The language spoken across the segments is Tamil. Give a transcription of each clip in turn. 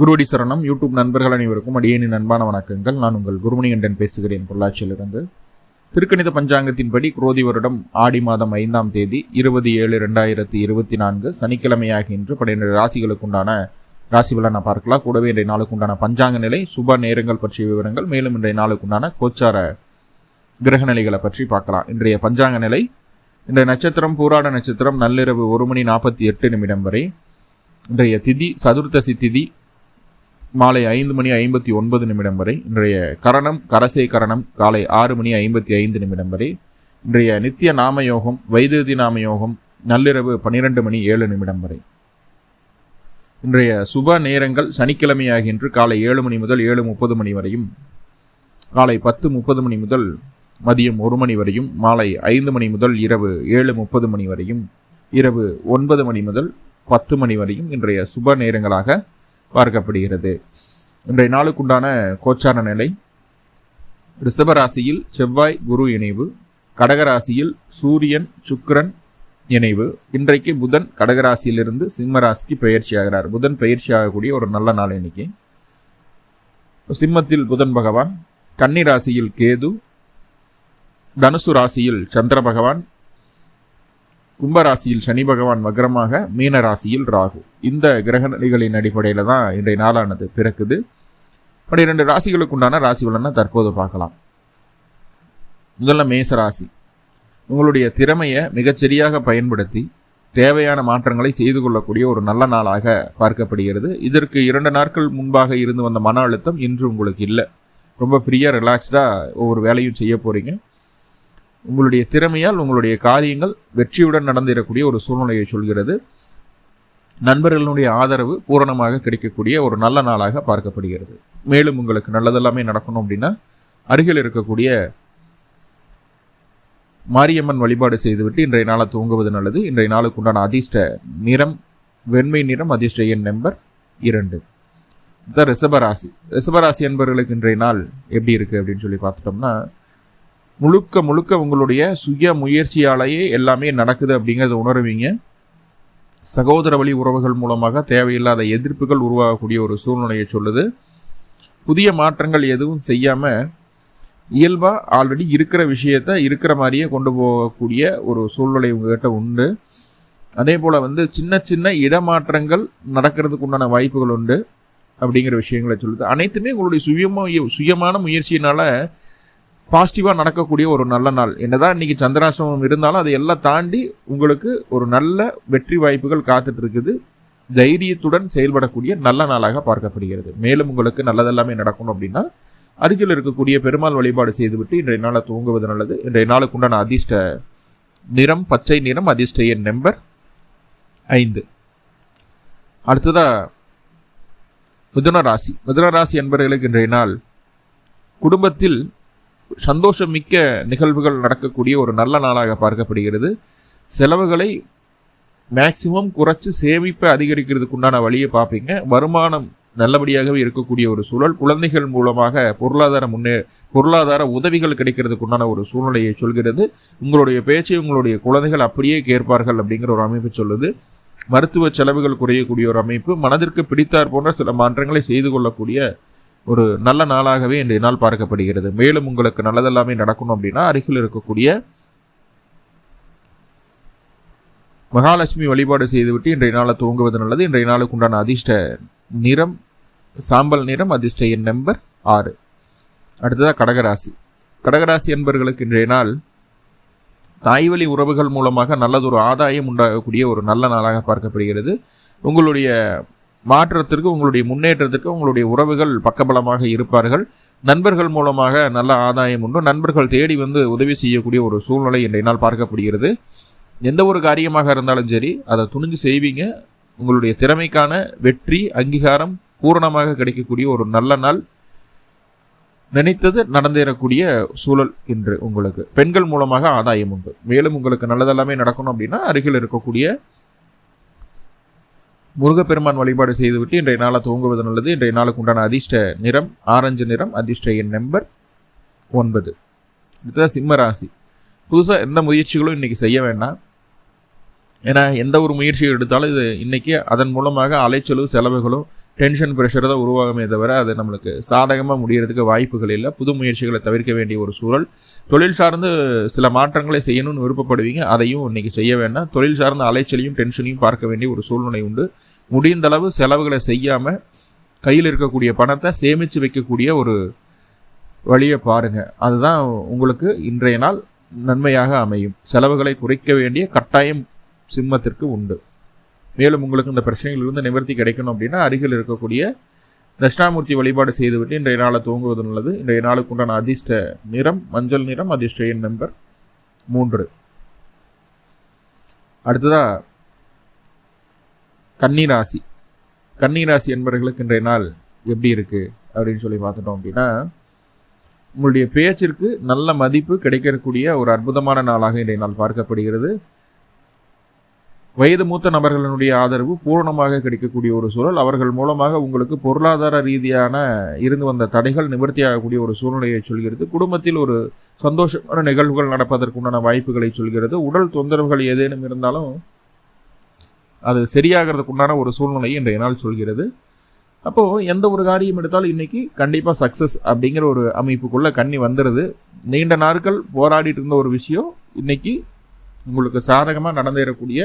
குருவடி சரணம். யூடியூப் நண்பர்கள் அனைவருக்கும் அடியேனின் அன்பான வணக்கங்கள். நான் உங்கள் குருமணிகண்டன் பேசுகிறேன் பொள்ளாச்சியிலிருந்து. திருக்கணித பஞ்சாங்கத்தின்படி குரோதி வருடம் ஆடி மாதம் ஐந்தாம் தேதி இருபது ஏழு ரெண்டாயிரத்தி இருபத்தி நான்கு சனிக்கிழமையாக இன்று பன்னிரெண்டு ராசிகளுக்குண்டான ராசி நான் பார்க்கலாம். கூடவே இன்றைய நாளுக்குண்டான பஞ்சாங்க நிலை சுப நேரங்கள் பற்றிய விவரங்கள் மேலும் இன்றைய நாளுக்குண்டான கோச்சார கிரக நிலைகளை பற்றி பார்க்கலாம். இன்றைய பஞ்சாங்க நிலை இந்த நட்சத்திரம் பூராட நட்சத்திரம் நள்ளிரவு ஒரு மணி நாற்பத்தி எட்டு நிமிடம் வரை. இன்றைய திதி சதுர்த்தசி திதி மாலை ஐந்து மணி ஐம்பத்தி ஒன்பது நிமிடம் வரை இன்றைய கரணம் கரசை கரணம் காலை ஆறு மணி ஐம்பத்தி ஐந்து நிமிடம் வரை இன்றைய நித்திய நாம யோகம் வைத்தியதி நாம யோகம் நள்ளிரவு பன்னிரெண்டு மணி ஏழு நிமிடம் வரை. இன்றைய சுப நேரங்கள் சனிக்கிழமையாகின்று காலை ஏழு மணி முதல் ஏழு முப்பது மணி வரையும் காலை பத்து முப்பது மணி முதல் மதியம் ஒரு மணி வரையும் மாலை ஐந்து மணி முதல் இரவு ஏழு முப்பது மணி வரையும் இரவு ஒன்பது மணி முதல் பத்து மணி வரையும் இன்றைய சுப நேரங்களாக பார்க்கப்படுகிறது. இன்றைய நாளுக்குண்டான கோச்சார நிலை ரிஷபராசியில் செவ்வாய் குரு இணைவு கடகராசியில் சூரியன் சுக்கரன் இணைவு. இன்றைக்கு புதன் கடகராசியிலிருந்து சிம்மராசிக்கு பயிற்சி ஆகிறார். புதன் பயிற்சி ஆகக்கூடிய ஒரு நல்ல நாள் இன்னைக்கு. சிம்மத்தில் புதன் பகவான் கன்னி ராசியில் கேது தனுசு ராசியில் சந்திர பகவான் கும்பராசியில் சனி பகவான் வக்ரமாக மீன ராசியில் ராகு. இந்த கிரக நிலைகளின் அடிப்படையில் தான் இன்றைய நாளானது பிறக்குது. பன்னிரெண்டு ராசிகளுக்கு உண்டான ராசி பலனை தற்போது பார்க்கலாம். முதல்ல மேச ராசி உங்களுடைய திறமையை மிகச்சரியாக பயன்படுத்தி தேவையான மாற்றங்களை செய்து கொள்ளக்கூடிய ஒரு நல்ல நாளாக பார்க்கப்படுகிறது. இதற்கு இரண்டு நாட்கள் முன்பாக இருந்து வந்த மன அழுத்தம் இன்று உங்களுக்கு இல்லை. ரொம்ப ஃப்ரீயாக ரிலாக்ஸ்டாக ஒவ்வொரு வேலையும் செய்ய போகிறீங்க உங்களுடைய திறமையால் உங்களுடைய காரியங்கள் வெற்றியுடன் நடந்திடக்கூடிய ஒரு சூழ்நிலையை சொல்கிறது. நண்பர்களுடைய ஆதரவு பூரணமாக கிடைக்கக்கூடிய ஒரு நல்ல நாளாக பார்க்கப்படுகிறது. மேலும் உங்களுக்கு நல்லதெல்லாமே நடக்கணும் அப்படின்னா அருகில் இருக்கக்கூடிய மாரியம்மன் வழிபாடு செய்துவிட்டு இன்றைய நாளை தூங்குவது நல்லது. இன்றைய நாளுக்கு உண்டான அதிர்ஷ்ட நிறம் வெண்மை நிறம் அதிர்ஷ்ட எண் நம்பர் இரண்டு. த ரிஷபராசி. ரிஷபராசி என்பவர்களுக்கு இன்றைய நாள் எப்படி இருக்குது அப்படின்னு சொல்லி பார்த்துட்டோம்னா முழுக்க முழுக்க உங்களுடைய சுய முயற்சியாலேயே எல்லாமே நடக்குது அப்படிங்கிறத உணருவீங்க. சகோதர வழி உறவுகள் மூலமாக தேவையில்லாத எதிர்ப்புகள் உருவாகக்கூடிய ஒரு சூழ்நிலையை சொல்லுது. புதிய மாற்றங்கள் எதுவும் செய்யாமல் இயல்பாக ஆல்ரெடி இருக்கிற விஷயத்த இருக்கிற மாதிரியே கொண்டு போகக்கூடிய ஒரு சூழ்நிலை உங்ககிட்ட உண்டு. அதே போல் வந்து சின்ன சின்ன இடமாற்றங்கள் நடக்கிறதுக்கு உண்டான வாய்ப்புகள் உண்டு அப்படிங்கிற விஷயங்களை சொல்லுது. அனைத்துமே உங்களுடைய சுயமா சுயமான முயற்சியினால் பாசிட்டிவாக நடக்கக்கூடிய ஒரு நல்ல நாள். என்னதான் இன்னைக்கு சந்திராசிரமம் இருந்தாலும் அதை எல்லாம் தாண்டி உங்களுக்கு ஒரு நல்ல வெற்றி வாய்ப்புகள் காத்துட்டு இருக்குது தைரியத்துடன் செயல்படக்கூடிய நல்ல நாளாக பார்க்கப்படுகிறது. மேலும் உங்களுக்கு நல்லதெல்லாமே நடக்கணும் அப்படின்னா அருகில் இருக்கக்கூடிய பெருமாள் வழிபாடு செய்துவிட்டு இன்றைய நாளை தூங்குவது நல்லது. இன்றைய நாளுக்கு உண்டான அதிர்ஷ்ட நிறம் பச்சை நிறம் அதிர்ஷ்ட எண் நம்பர் ஐந்து. அடுத்ததாக மிதுன ராசி. மிதுன ராசி என்பவர்களுக்கு இன்றைய நாள் குடும்பத்தில் சந்தோஷம் மிக்க நிகழ்வுகள் நடக்கக்கூடிய ஒரு நல்ல நாளாக பார்க்கப்படுகிறது. செலவுகளை மேக்சிமம் குறைச்சி சேமிப்பை அதிகரிக்கிறதுக்கு உண்டான வழியை பார்ப்பீங்க. வருமானம் நல்லபடியாகவே இருக்கக்கூடிய ஒரு சூழல். குழந்தைகள் மூலமாக பொருளாதார முன்னே பொருளாதார உதவிகள் கிடைக்கிறதுக்கு உண்டான ஒரு சூழ்நிலையை சொல்கிறது. உங்களுடைய பேச்சை உங்களுடைய குழந்தைகள் அப்படியே கேட்பார்கள் அப்படிங்கிற ஒரு அமைப்பு சொல்லுது. மருத்துவ செலவுகள் குறையக்கூடிய ஒரு அமைப்பு. மனதிற்கு பிடித்தார் போன்ற சில மாற்றங்களை செய்து கொள்ளக்கூடிய ஒரு நல்ல நாளாகவே இன்றைய நாள் பார்க்கப்படுகிறது. மேலும் உங்களுக்கு நல்லதெல்லாமே நடக்கணும் அப்படின்னா அருகில் இருக்கக்கூடிய மகாலட்சுமி வழிபாடு செய்துவிட்டு இன்றைய நாளை துவங்குவது நல்லது. இன்றைய நாளுக்கு உண்டான அதிர்ஷ்ட நிறம் சாம்பல் நிறம் அதிர்ஷ்ட எண் நம்பர் ஆறு. அடுத்ததாக கடகராசி. கடகராசி என்பவர்களுக்கு இன்றைய நாள் தாய்வழி உறவுகள் மூலமாக நல்லதொரு ஆதாயம் உண்டாகக்கூடிய ஒரு நல்ல நாளாக பார்க்கப்படுகிறது. உங்களுடைய மாற்றத்திற்கு உங்களுடைய முன்னேற்றத்திற்கு உங்களுடைய உறவுகள் பக்கபலமாக இருப்பார்கள். நண்பர்கள் மூலமாக நல்ல ஆதாயம் உண்டு. நண்பர்கள் தேடி வந்து உதவி செய்யக்கூடிய ஒரு சூழ்நிலை இன்றைய நாள் பார்க்கப்படுகிறது. எந்த ஒரு காரியமாக இருந்தாலும் சரி அதை துணிஞ்சு செய்வீங்க. உங்களுடைய திறமைக்கான வெற்றி அங்கீகாரம் பூரணமாக கிடைக்கக்கூடிய ஒரு நல்ல நாள். நினைத்தது நடந்தேறக்கூடிய சூழல் இன்று உங்களுக்கு. பெண்கள் மூலமாக ஆதாயம் உண்டு. மேலும் உங்களுக்கு நல்லதெல்லாமே நடக்கணும் அப்படின்னா அருகில் இருக்கக்கூடிய முருகப்பெருமான் வழிபாடு செய்துவிட்டு இன்றைய நாளை துவங்குவது நல்லது. இன்றைய நாளுக்கு உண்டான அதிர்ஷ்ட நிறம் ஆரஞ்சு நிறம் அதிர்ஷ்ட எண் நம்பர் ஒன்பது. அடுத்தது சிம்ம ராசி. புதுசாக எந்த முயற்சிகளும் இன்றைக்கி செய்ய வேண்டாம். ஏன்னா எந்த ஒரு முயற்சியும் எடுத்தாலும் இது இன்றைக்கி அதன் மூலமாக அலைச்சலும் செலவுகளும் டென்ஷன் ப்ரெஷர் தான் உருவாகுமே தவிர அது நம்மளுக்கு சாதகமாக முடிகிறதுக்கு வாய்ப்புகள் இல்லை. புது முயற்சிகளை தவிர்க்க வேண்டிய ஒரு சூழல். தொழில் சார்ந்து சில மாற்றங்களை செய்யணும்னு விருப்பப்படுவீங்க. அதையும் இன்னைக்கு செய்ய வேண்டாம். தொழில் சார்ந்த அலைச்சலையும் டென்ஷனையும் பார்க்க வேண்டிய ஒரு சூழ்நிலை உண்டு. முடிந்தளவு செலவுகளை செய்யாமல் கையில் இருக்கக்கூடிய பணத்தை சேமித்து வைக்கக்கூடிய ஒரு வழியை பாருங்கள் அதுதான் உங்களுக்கு இன்றைய நாள் நன்மையாக அமையும். செலவுகளை குறைக்க வேண்டிய கட்டாயம் சிம்மத்திற்கு உண்டு. மேலும் உங்களுக்கு இந்த பிரச்சனைகளிலிருந்து நிவர்த்தி கிடைக்கணும் அப்படின்னா அருகில் இருக்கக்கூடிய தட்சிணாமூர்த்தி வழிபாடு செய்துவிட்டு இன்றைய நாளை தூங்குவது நல்லது. இன்றைய நாளுக்கு உண்டான அதிர்ஷ்ட நிறம் மஞ்சள் நிறம் அதிர்ஷ்ட எண் நம்பர் மூன்று. அடுத்ததா கன்னிராசி கன்னிராசி என்பவர்களுக்கு இன்றைய நாள் எப்படி இருக்கு அப்படின்னு சொல்லி பார்த்துட்டோம் அப்படின்னா உங்களுடைய பேச்சிற்கு நல்ல மதிப்பு கிடைக்கக்கூடிய ஒரு அற்புதமான நாளாக இன்றைய நாள் பார்க்கப்படுகிறது. வயது மூத்த நபர்களினுடைய ஆதரவு பூரணமாக கிடைக்கக்கூடிய ஒரு சூழல் அவர்கள் மூலமாக உங்களுக்கு பொருளாதார ரீதியான இருந்து வந்த தடைகள் நிவர்த்தியாகக்கூடிய ஒரு சூழ்நிலையை சொல்கிறது. குடும்பத்தில் ஒரு சந்தோஷமான நிகழ்வுகள் நடப்பதற்குண்டான வாய்ப்புகளை சொல்கிறது. உடல் தொந்தரவுகள் ஏதேனும் இருந்தாலும் அது சரியாகிறதுக்குண்டான ஒரு சூழ்நிலையை இன்றைய நாள் சொல்கிறது. அப்போது எந்த ஒரு காரியம் எடுத்தாலும் இன்றைக்கி கண்டிப்பாக சக்ஸஸ் அப்படிங்கிற ஒரு அமைப்புக்குள்ளே கண்ணி வந்துடுது நீண்ட நாட்கள் போராடிட்டு இருந்த ஒரு விஷயம் இன்றைக்கி உங்களுக்கு சாதகமாக நடந்தேறக்கூடிய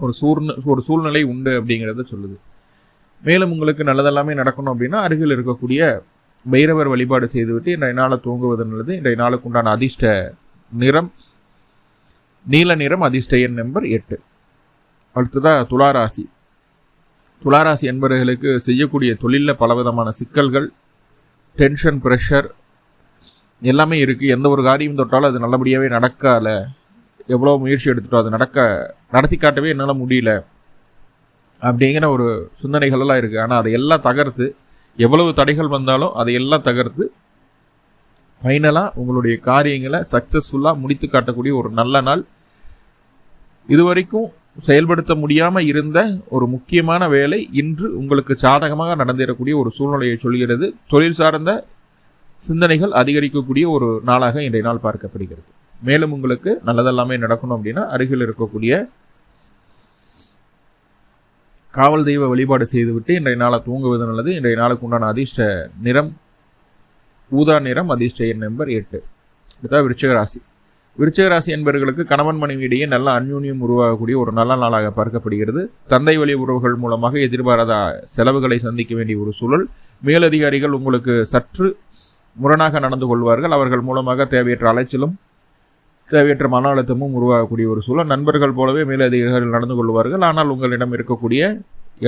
ஒரு சூழ்நிலை ஒரு சூழ்நிலை உண்டு அப்படிங்கிறத சொல்லுது. மேலும் உங்களுக்கு நல்லதெல்லாமே நடக்கணும் அப்படின்னா அருகில் இருக்கக்கூடிய பைரவர் வழிபாடு செய்துவிட்டு இன்றைய நாளை தூங்குவது நல்லது. இன்றைய நாளுக்கு உண்டான அதிர்ஷ்ட நிறம் நீல நிறம் அதிர்ஷ்ட எண் நம்பர் எட்டு. அடுத்ததாக துளாராசி. துளாராசி என்பவர்களுக்கு செய்யக்கூடிய தொழிலில் பலவிதமான சிக்கல்கள் டென்ஷன் ப்ரெஷர் எல்லாமே இருக்குது எந்த ஒரு காரியம் தொட்டாலும் அது நல்லபடியாகவே நடக்கலை எவ்வளோ முயற்சி எடுத்துட்டோம் அது நடக்க நடத்தி காட்டவே என்னால் முடியல. அப்படிங்கிற ஒரு சிந்தனைகள்லாம் இருக்குது ஆனால் அதை எல்லாம் தகர்த்து எவ்வளவு தடைகள் வந்தாலும் அதை எல்லாம் தகர்த்து ஃபைனலாக உங்களுடைய காரியங்களை சக்ஸஸ்ஃபுல்லாக முடித்து காட்டக்கூடிய ஒரு நல்ல நாள். இது வரைக்கும் செயல்படுத்த முடியாமல் இருந்த ஒரு முக்கியமான வேலை இன்று உங்களுக்கு சாதகமாக நடந்திடக்கூடிய ஒரு சூழ்நிலையை சொல்கிறது. தொழில் சார்ந்த சிந்தனைகள் அதிகரிக்கக்கூடிய ஒரு நாளாக இன்றைய நாள் பார்க்கப்படுகிறது. மேலும் உங்களுக்கு நல்லதெல்லாமே நடக்கணும் அப்படின்னா அருகில் இருக்கக்கூடிய காவல் தெய்வ வழிபாடு செய்துவிட்டு இன்றைய நாளை தூங்குவது நல்லது. இன்றைய நாளுக்கு உண்டான அதிர்ஷ்ட நிறம் ஊதா நிறம் அதிர்ஷ்ட எண் நம்பர் எட்டு. அடுத்தா விருச்சக ராசி. விருச்சக ராசி என்பவர்களுக்கு கணவன் மனைவியிடையே நல்ல அந்யூன்யம் உருவாகக்கூடிய ஒரு நல்ல நாளாக பார்க்கப்படுகிறது. தந்தை வழி உறவுகள் மூலமாக எதிர்பாராத செலவுகளை சந்திக்க வேண்டிய ஒரு சூழல். மேலதிகாரிகள் உங்களுக்கு சற்று முரணாக நடந்து கொள்வார்கள். அவர்கள் மூலமாக தேவையற்ற அலைச்சலும் தேவையற்ற மன அழுத்தமும் உருவாகக்கூடிய ஒரு சூழல். நண்பர்கள் போலவே மேலதிகாரிகள் நடந்து கொள்வார்கள். ஆனால் உங்களிடம் இருக்கக்கூடிய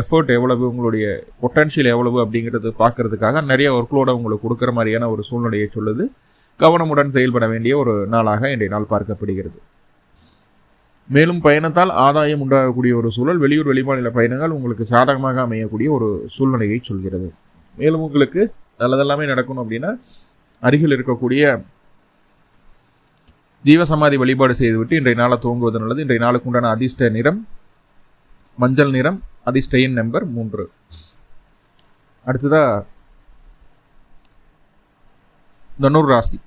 எஃபர்ட் எவ்வளவு உங்களுடைய பொட்டன்ஷியல் எவ்வளவு அப்படிங்கிறது பார்க்கறதுக்காக நிறைய ஒர்க்லோட உங்களுக்கு கொடுக்குற மாதிரியான ஒரு சூழ்நிலையை சொல்லுது. கவனமுடன் செயல்பட வேண்டிய ஒரு நாளாக இன்றைய நாள் பார்க்கப்படுகிறது. மேலும் பயணத்தால் ஆதாயம் உண்டாகக்கூடிய ஒரு சூழல் வெளியூர் வெளிமாநில பயணங்கள் உங்களுக்கு சாதகமாக அமையக்கூடிய ஒரு சூழ்நிலையை சொல்கிறது. மேலும் உங்களுக்கு நல்லதெல்லாமே நடக்கணும் அப்படின்னா அருகில் இருக்கக்கூடிய ஜீவசமாதி வழிபாடு செய்துவிட்டு இன்றைய நாளை தூங்குவது நல்லது இன்றைய நாளுக்கு உண்டான அதிர்ஷ்ட நிறம் மஞ்சள் நிறம் அதிர்ஷ்ட எண் நம்பர் மூன்று. அடுத்ததாக தனுர் ராசி.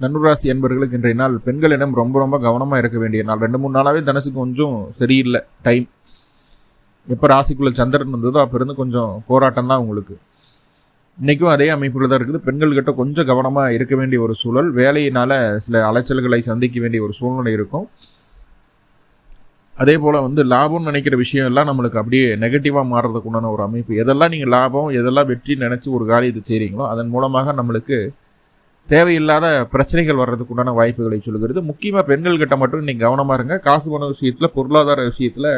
தனுர் ராசி என்பவர்களுக்கு இன்றைய நாள் பெண்களிடம் ரொம்ப ரொம்ப கவனமாக இருக்க வேண்டிய நாள். ரெண்டு மூணு நாளாகவே தனுசு கொஞ்சம் சரியில்லை டைம். எப்போ ராசிக்குள்ளே சந்திரன் வந்ததோ அப்போ இருந்து கொஞ்சம் போராட்டம் தான் உங்களுக்கு. இன்றைக்கும் அதே அமைப்பில் தான் இருக்குது. பெண்கள்கிட்ட கொஞ்சம் கவனமாக இருக்க வேண்டிய ஒரு சூழல். வேலையினால் சில அலைச்சல்களை சந்திக்க வேண்டிய ஒரு சூழ்நிலை இருக்கும். அதே போல் வந்து லாபம்னு நினைக்கிற விஷயம் எல்லாம் நம்மளுக்கு அப்படியே நெகட்டிவாக மாறுறதுக்கு உண்டான ஒரு அமைப்பு. எதெல்லாம் நீங்கள் லாபம் எதெல்லாம் வெற்றி நினச்சி ஒரு காரியத்தை செய்கிறீங்களோ அதன் மூலமாக நம்மளுக்கு தேவையில்லாத பிரச்சனைகள் வர்றதுக்கு உண்டான வாய்ப்புகளை சொல்லுகிறது முக்கியமாக பெண்கள்கிட்ட மட்டும் நீங்கள் கவனமாக இருங்க. காசு பண விஷயத்தில் பொருளாதார விஷயத்தில்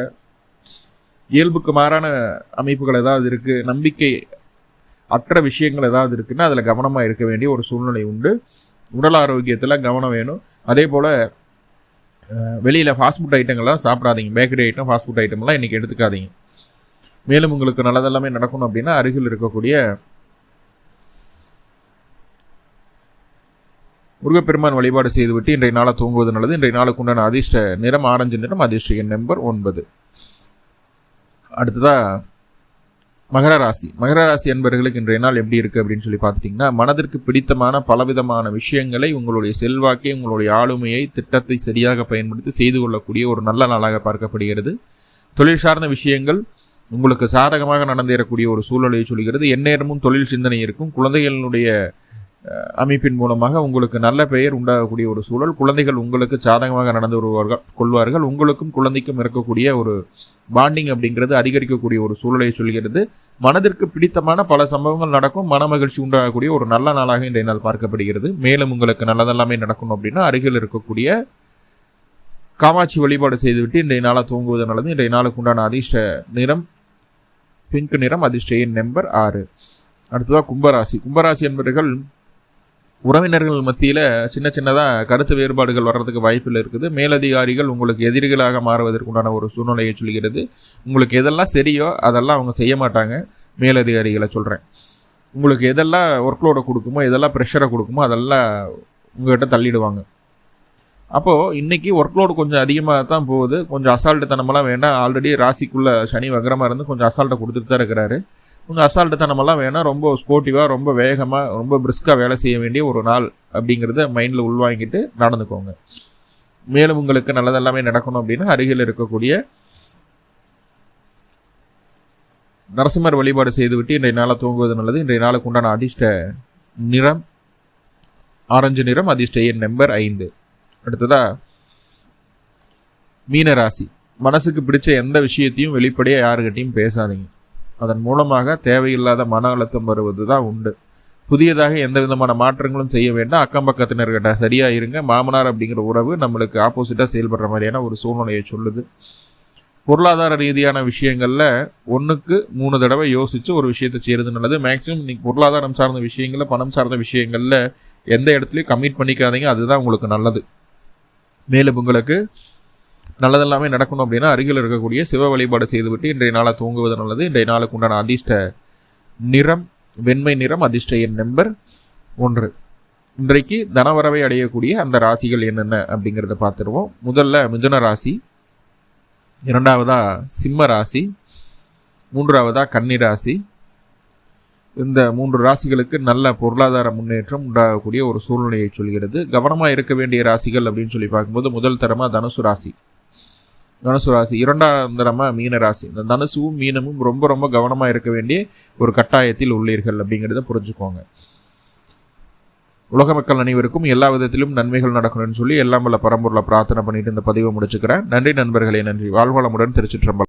இயல்புக்கு மாறான அமைப்புகள் ஏதாவது இருக்குது நம்பிக்கை அற்ற விஷயங்கள் ஏதாவது இருக்குன்னா அதில் கவனமாக இருக்க வேண்டிய ஒரு சூழ்நிலை உண்டு. உடல் ஆரோக்கியத்தில் கவனம் வேணும். அதே போல் வெளியில் ஃபாஸ்ட் ஃபுட் ஐட்டங்கள்லாம் சாப்பிடாதீங்க. பேக்கரி ஐட்டம் ஃபாஸ்ட் ஃபுட் ஐட்டம்லாம் இன்றைக்கி எடுத்துக்காதீங்க. மேலும் உங்களுக்கு நல்லதெல்லாமே நடக்கணும் அப்படின்னா அருகில் இருக்கக்கூடிய முருகப்பெருமான் வழிபாடு செய்துவிட்டு இன்றைய நாளை தூங்குவது நல்லது. இன்றைய நாளுக்கு உண்டான அதிர்ஷ்ட நிறம் ஆரஞ்சு நிறம் அதிர்ஷ்ட எண் நம்பர் ஒன்பது. அடுத்ததாக மகர ராசி. மகர ராசி என்பவர்களுக்கு இன்றைய நாள் எப்படி இருக்குது அப்படின்னு சொல்லி பார்த்துட்டிங்கன்னா மனதிற்கு பிடித்தமான பலவிதமான விஷயங்களை உங்களுடைய செல்வாக்கை உங்களுடைய ஆளுமையை திட்டத்தை சரியாக பயன்படுத்தி செய்து கொள்ளக்கூடிய ஒரு நல்ல நாளாக பார்க்கப்படுகிறது. தொழில் சார்ந்த விஷயங்கள் உங்களுக்கு சாதகமாக நடந்தேறக்கூடிய ஒரு சூழ்நிலையை சொல்கிறது. எந்நேரமும் தொழில் சிந்தனை இருக்கும். குழந்தைகளுடைய அமைப்பின் மூலமாக உங்களுக்கு நல்ல பெயர் உண்டாகக்கூடிய ஒரு சூழல் குழந்தைகள் உங்களுக்கு சாதகமாக நடந்து வருவார்கள் கொள்வார்கள். உங்களுக்கும் குழந்தைக்கும் இருக்கக்கூடிய ஒரு பாண்டிங் அப்படிங்கிறது அதிகரிக்கக்கூடிய ஒரு சூழலை சொல்கிறது. மனதிற்கு பிடித்தமான பல சம்பவங்கள் நடக்கும். மன மகிழ்ச்சி உண்டாகக்கூடிய ஒரு நல்ல நாளாக இன்றைய நாள் பார்க்கப்படுகிறது. மேலும் உங்களுக்கு நல்லதெல்லாமே நடக்கணும் அப்படின்னா அருகில் இருக்கக்கூடிய காமாட்சி வழிபாடு செய்துவிட்டு இன்றைய நாளை தூங்குவது நல்லது. இன்றைய நாளுக்கு உண்டான அதிர்ஷ்ட நிறம் பிங்க் நிறம் அதிர்ஷ்ட எண் நம்பர் ஆறு. அடுத்ததாக கும்பராசி. கும்பராசி என்பவர்கள் உறவினர்கள் மத்தியில் சின்ன சின்னதாக கருத்து வேறுபாடுகள் வர்றதுக்கு வாய்ப்பில் இருக்குது. மேலதிகாரிகள் உங்களுக்கு எதிரிகளாக மாறுவதற்குண்டான ஒரு சூழ்நிலையை சொல்கிறது. உங்களுக்கு எதெல்லாம் சரியோ அதெல்லாம் அவங்க செய்ய மாட்டாங்க. மேலதிகாரிகளை சொல்கிறேன் உங்களுக்கு எதெல்லாம் ஒர்க்லோட கொடுக்குமோ எதெல்லாம் ப்ரெஷரை கொடுக்குமோ அதெல்லாம் உங்கள்கிட்ட தள்ளிடுவாங்க. அப்போது இன்றைக்கி ஒர்க்லோடு கொஞ்சம் அதிகமாக தான் போகுது. கொஞ்சம் அசால்ட்டு தனமெல்லாம் வேண்டாம். ஆல்ரெடி ராசிக்குள்ளே சனி வகரமாக இருந்து கொஞ்சம் அசால்ட்டை கொடுத்துட்டு தான் இருக்கிறாரு. கொஞ்சம் அசால்ட்டுத்தனமெல்லாம் வேணாம். ரொம்ப ஸ்போர்ட்டிவாக ரொம்ப வேகமாக ரொம்ப பிரிஸ்காக வேலை செய்ய வேண்டிய ஒரு நாள் அப்படிங்கிறத மைண்டில் உள்வாங்கிட்டு நடந்துக்கோங்க. மேலும் உங்களுக்கு நல்லதெல்லாமே நடக்கணும் அப்படின்னா அருகில் இருக்கக்கூடிய நரசிம்மர் வழிபாடு செய்துவிட்டு இன்றைய நாளை தூங்குவது நல்லது. இன்றைய நாளுக்கு உண்டான அதிர்ஷ்ட நிறம் ஆரஞ்சு நிறம் அதிர்ஷ்ட எண் நம்பர் ஐந்து. அடுத்ததா மீனராசி. மனசுக்கு பிடிச்ச எந்த விஷயத்தையும் வெளிப்படையாக யாருக்கிட்டையும் பேசாதீங்க. அதன் மூலமாக தேவையில்லாத மன அழுத்தம் வருவது தான் உண்டு. புதியதாக எந்த விதமான மாற்றங்களும் செய்ய வேண்டாம். அக்கம் பக்கத்தினர்கிட்ட சரியாக இருங்க. மாமனார் அப்படிங்கிற உறவு நம்மளுக்கு ஆப்போசிட்டாக செயல்படுற மாதிரியான ஒரு சூழ்நிலையை சொல்லுது. பொருளாதார ரீதியான விஷயங்களில் ஒன்றுக்கு மூணு தடவை யோசித்து ஒரு விஷயத்தை செய்கிறது நல்லது. மேக்ஸிமம் இன்னைக்கு பொருளாதாரம் சார்ந்த விஷயங்களில் பணம் சார்ந்த விஷயங்களில் எந்த இடத்துலையும் கம்மிட் பண்ணிக்காதீங்க. அதுதான் உங்களுக்கு நல்லது. மேலும் உங்களுக்கு நல்லதெல்லாமே நடக்கணும் அப்படின்னா அருகில் இருக்கக்கூடிய சிவ வழிபாடு செய்துவிட்டு இன்றைய நாளை தூங்குவது நல்லது இன்றைய நாளுக்கு உண்டான அதிர்ஷ்ட நிறம் வெண்மை நிறம் அதிர்ஷ்ட எண் நம்பர் ஒன்று. இன்றைக்கு தனவரவை அடையக்கூடிய அந்த ராசிகள் என்னென்ன அப்படிங்கிறத பார்த்துருவோம். முதல்ல மிதுன ராசி இரண்டாவதா சிம்ம ராசி மூன்றாவதா கன்னி ராசி. இந்த மூன்று ராசிகளுக்கு நல்ல பொருளாதார முன்னேற்றம் உண்டாகக்கூடிய ஒரு சூழ்நிலையை சொல்கிறது. கவனமாக இருக்க வேண்டிய ராசிகள் அப்படின்னு சொல்லி பார்க்கும்போது முதல் தரமாக தனுசு ராசி. தனுசு ராசி. இரண்டாம் தரமாக மீன ராசி. இந்த தனுசும் மீனமும் ரொம்ப ரொம்ப கவனமாக இருக்க வேண்டிய ஒரு கட்டாயத்தில் உள்ளீர்கள் அப்படிங்கிறத புரிஞ்சுக்கோங்க. உலக மக்கள் அனைவருக்கும் எல்லா விதத்திலும் நன்மைகள் நடக்கணும்னு சொல்லி எல்லாம் வல்ல பரம்பொருளை பிரார்த்தனை பண்ணிட்டு இந்த பதிவை முடிச்சுக்கிறேன். நன்றி நண்பர்களே நன்றி. வாழ்வளமுடன் திருச்சிற்றம்பலம்.